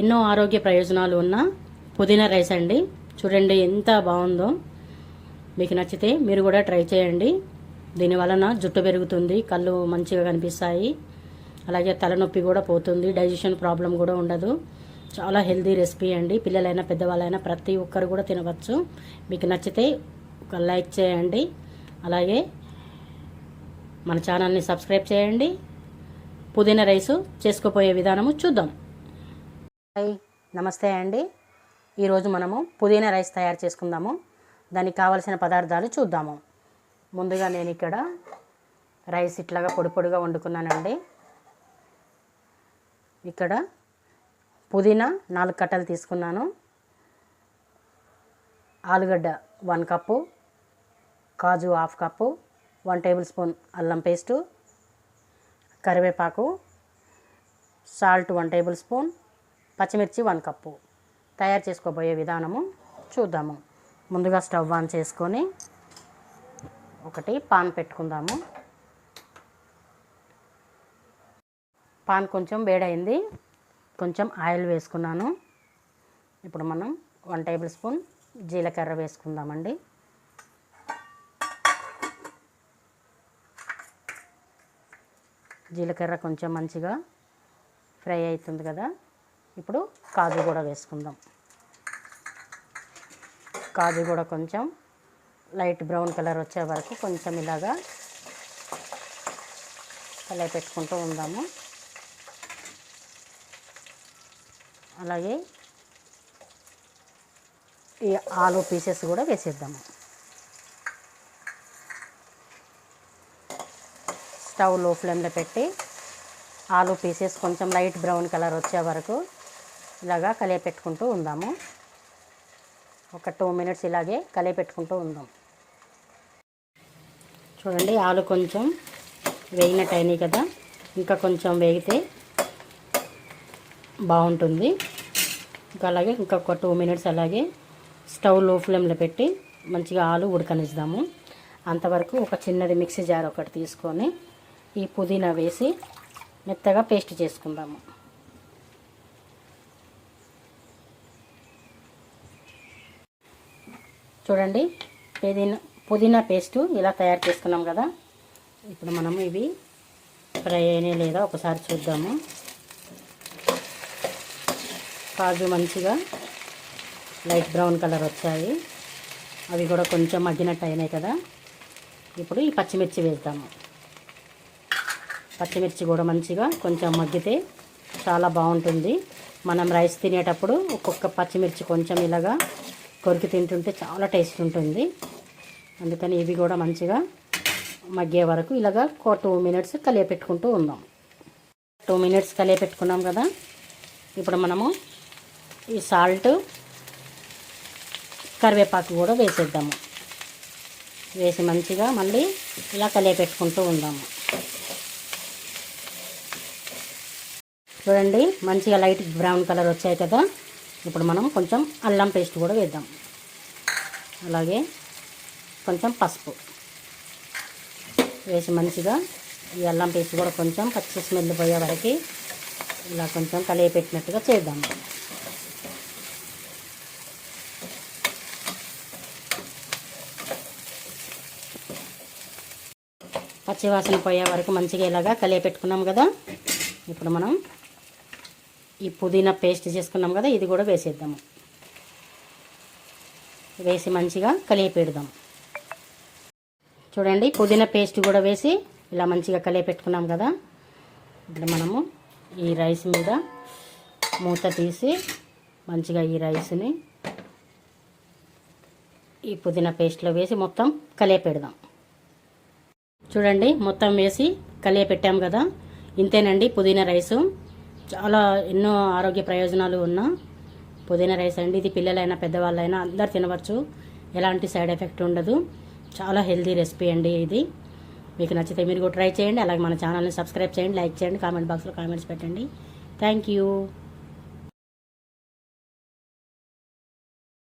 ఎన్నో ఆరోగ్య ప్రయోజనాలు ఉన్న పుదీనా రైస్ అండి. చూడండి ఎంత బాగుందో. మీకు నచ్చితే మీరు కూడా ట్రై చేయండి. దీని వలన జుట్టు పెరుగుతుంది కళ్ళు మంచిగా కనిపిస్తాయి. అలాగే తలనొప్పి కూడా పోతుంది డైజెషన్ ప్రాబ్లం కూడా ఉండదు. చాలా హెల్దీ రెసిపీ అండి. పిల్లలైనా పెద్దవాళ్ళైనా ప్రతి ఒక్కరు కూడా తినవచ్చు. మీకు నచ్చితే ఒక లైక్ చేయండి. అలాగే మన ఛానల్ని సబ్స్క్రైబ్ చేయండి. పుదీనా రైసు చేసుకోపోయే విధానము చూద్దాం. హాయ్ నమస్తే అండి. ఈరోజు మనము పుదీనా రైస్ తయారు చేసుకుందాము. దానికి కావలసిన పదార్థాలు చూద్దాము. ముందుగా నేను ఇక్కడ రైస్ ఇట్లాగా పొడి పొడిగా వండుకున్నానండి. ఇక్కడ పుదీనా నాలుగు కట్టలు తీసుకున్నాను. ఆలుగడ్డ వన్ కప్పు కాజు half cup one table spoon అల్లం పేస్టు కరివేపాకు సాల్ట్ వన్ టేబుల్ స్పూన్ పచ్చిమిర్చి వన్ కప్పు. తయారు చేసుకోబోయే విధానము చూద్దాము. ముందుగా స్టవ్ ఆన్ చేసుకొని ఒకటి పాన్ పెట్టుకుందాము. పాన్ కొంచెం వేడైంది. కొంచెం ఆయిల్ వేసుకున్నాను. ఇప్పుడు మనం వన్ టేబుల్ స్పూన్ జీలకర్ర వేసుకుందామండి. జీలకర్ర కొంచెం మంచిగా ఫ్రై అవుతుంది కదా. ఇప్పుడు కాజు కూడా వేసుకుందాం. కాజు కూడా కొంచెం లైట్ బ్రౌన్ కలర్ వచ్చే వరకు కొంచెం ఇలాగా కలయి పెట్టుకుంటూ ఉందాము. అలాగే ఈ ఆలు పీసెస్ కూడా వేసేద్దాము. స్టవ్లో ఫ్లేమ్లో పెట్టి ఆలు పీసెస్ కొంచెం లైట్ బ్రౌన్ కలర్ వచ్చే వరకు ఇలాగా కలియపెట్టుకుంటూ ఉందాము. ఒక టూ మినిట్స్ ఇలాగే కలియపెట్టుకుంటూ ఉందాం. చూడండి ఆలు కొంచెం వేగినట్టు అయినాయి కదా. ఇంకా కొంచెం వేగితే బాగుంటుంది. ఇంకా అలాగే ఇంకొక టూ మినిట్స్ అలాగే స్టవ్లో ఫ్లేమ్లో పెట్టి మంచిగా ఆలు ఉడకనిద్దాము. అంతవరకు ఒక చిన్నది మిక్సీ జార్ ఒకటి తీసుకొని ఈ పుదీనా వేసి మెత్తగా పేస్ట్ చేసుకుందాము. చూడండి. పుదీనా పుదీనా పేస్టు ఇలా తయారు చేసుకున్నాం కదా. ఇప్పుడు మనము ఇవి ఫ్రై అయినా లేదా ఒకసారి చూద్దాము. కాజు మంచిగా లైట్ బ్రౌన్ కలర్ వచ్చాయి. అవి కూడా కొంచెం మగ్గినట్టు అయినాయి కదా. ఇప్పుడు ఈ పచ్చిమిర్చి వేద్దాము. పచ్చిమిర్చి కూడా మంచిగా కొంచెం మగ్గితే చాలా బాగుంటుంది. మనం రైస్ తినేటప్పుడు ఒక్కొక్క పచ్చిమిర్చి కొంచెం ఇలాగా కొరికి తింటుంటే చాలా టేస్ట్ ఉంటుంది. అందుకని ఇవి కూడా మంచిగా మగ్గే వరకు ఇలాగా ఒక టూ మినిట్స్ కలియపెట్టుకుంటూ ఉందాం. టూ మినిట్స్ కలియపెట్టుకున్నాం కదా. ఇప్పుడు మనము ఈ సాల్ట్ కరివేపాకు కూడా వేసేద్దాము. వేసి మంచిగా మళ్ళీ ఇలా కలియపెట్టుకుంటూ ఉందాము. చూడండి మంచిగా లైట్ బ్రౌన్ కలర్ వచ్చాయి కదా. ఇప్పుడు మనం కొంచెం అల్లం పేస్ట్ కూడా వేద్దాం. అలాగే కొంచెం పసుపు. వేసి మంచిగా ఈ అల్లం పేస్ట్ కూడా కొంచెం పచ్చి స్మెల్ పోయే వరకు ఇలా కొంచెం కలిగి పెట్టినట్టుగా చేద్దాం. పచ్చివాసన పోయే వరకు మంచిగా ఇలాగా కలిగి పెట్టుకున్నాం కదా. ఇప్పుడు మనం ఈ పుదీనా పేస్ట్ చేసుకున్నాం కదా ఇది కూడా వేసేద్దాము వేసి మంచిగా కలిగేపెడదాం చూడండి పుదీనా పేస్ట్ కూడా వేసి ఇలా మంచిగా కలిగేపెట్టుకున్నాం కదా. ఇప్పుడు మనము ఈ రైస్ మీద మూత తీసి మంచిగా ఈ రైస్ని ఈ పుదీనా పేస్ట్లో వేసి మొత్తం కలియపెడదాం చూడండి మొత్తం వేసి కలియపెట్టాం కదా. ఇంతేనండి పుదీనా రైసు. చాలా ఎన్నో ఆరోగ్య ప్రయోజనాలు ఉన్న పుదీనా రైస్ అండి ఇది పిల్లలైనా పెద్దవాళ్ళైనా అందరు తినవచ్చు. ఎలాంటి సైడ్ ఎఫెక్ట్ ఉండదు. చాలా హెల్దీ రెసిపీ అండి ఇది. మీకు నచ్చితే మీరు కూడా ట్రై చేయండి. అలాగే మన ఛానల్ని సబ్స్క్రైబ్ చేయండి లైక్ చేయండి కామెంట్ బాక్స్లో కామెంట్స్ పెట్టండి. Thank you.